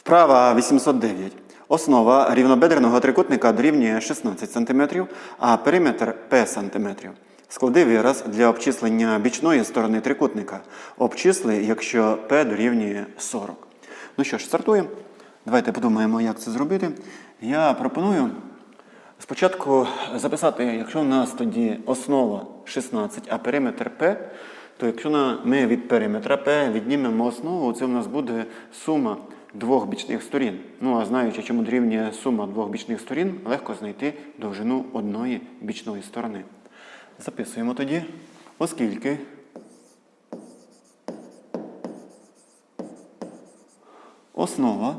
Вправа 809. Основа рівнобедреного трикутника дорівнює 16 см, а периметр P см. Склади вираз для обчислення бічної сторони трикутника. Обчисли, якщо P дорівнює 40. Ну що ж, стартуємо. Давайте подумаємо, як це зробити. Я пропоную спочатку записати, якщо у нас тоді основа 16, а периметр P, то якщо ми від периметра P віднімемо основу, це у нас буде сума двох бічних сторін. Ну а знаючи, чому дорівнює сума двох бічних сторін, легко знайти довжину одної бічної сторони. Записуємо тоді, оскільки основа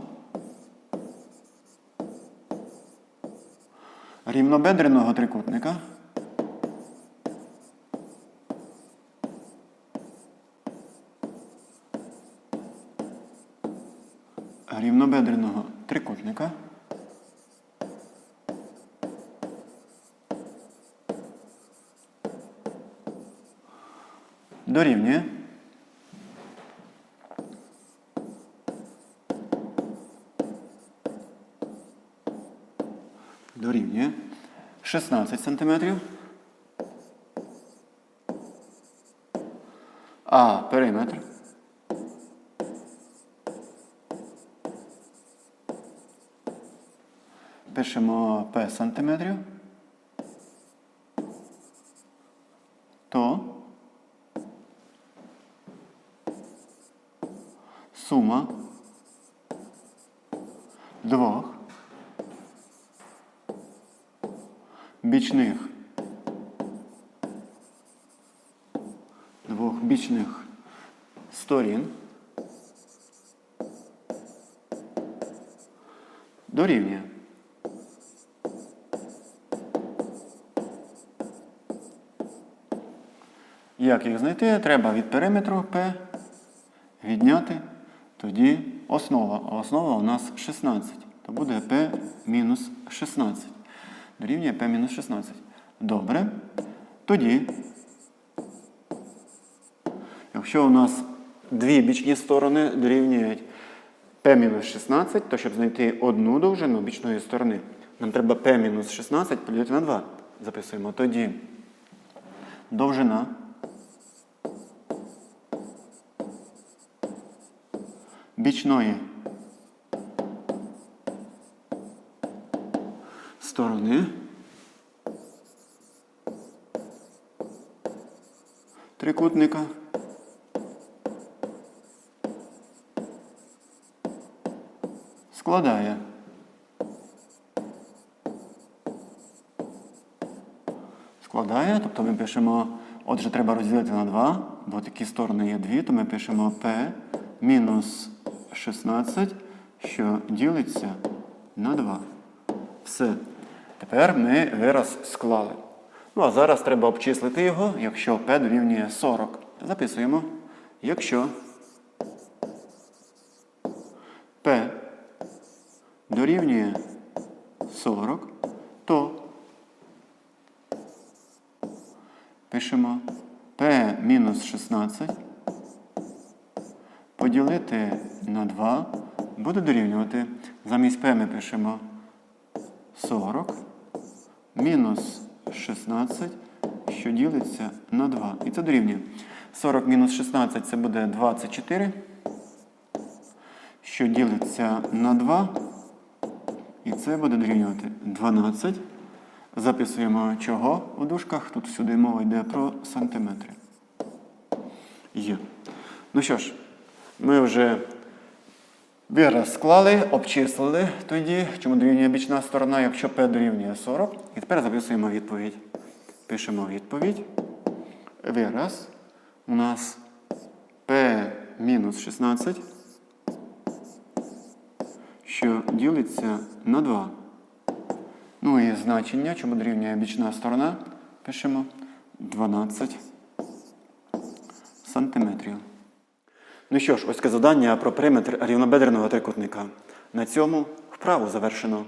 рівнобедреного трикутника рівнобедреного трикутника. Дорівнює. Дорівнює. 16 см, а периметр пишемо P сантиметрів, то. Сума. Двох. Бічних. Двох бічних сторін. Дорівнює. Як їх знайти? Треба від периметру P відняти тоді основа. А основа у нас 16. То буде P мінус 16. Дорівнює P мінус 16. Добре. Тоді, якщо у нас дві бічні сторони дорівнюють P мінус 16, то щоб знайти одну довжину бічної сторони, нам треба P мінус 16 поділити на 2. Записуємо тоді довжина бічної сторони. Трикутника. Складає. Складає, тобто ми пишемо, отже, треба розділити на 2, бо такі сторони є дві, то ми пишемо P мінус 16, що ділиться на 2. Все. Тепер ми вираз склали. Ну, а зараз треба обчислити його, якщо P дорівнює 40. Записуємо. Якщо P дорівнює 40, то пишемо P мінус 16 поділити на 2 буде дорівнювати. Замість P ми пишемо 40 мінус 16, що ділиться на 2. І це дорівнює. 40 мінус 16 це буде 24, що ділиться на 2. І це буде дорівнювати 12. Записуємо чого у дужках. Тут всюди мова йде про сантиметри. Є. Ну що ж, ми вже вираз склали, обчислили тоді, чому дорівнює бічна сторона, якщо P дорівнює 40. І тепер записуємо відповідь. Пишемо відповідь. Вираз у нас P мінус 16, що ділиться на 2. Ну і значення, чому дорівнює бічна сторона, пишемо 12 сантиметрів. Ну що ж, ось таке завдання про периметр рівнобедреного трикутника. На цьому вправу завершено.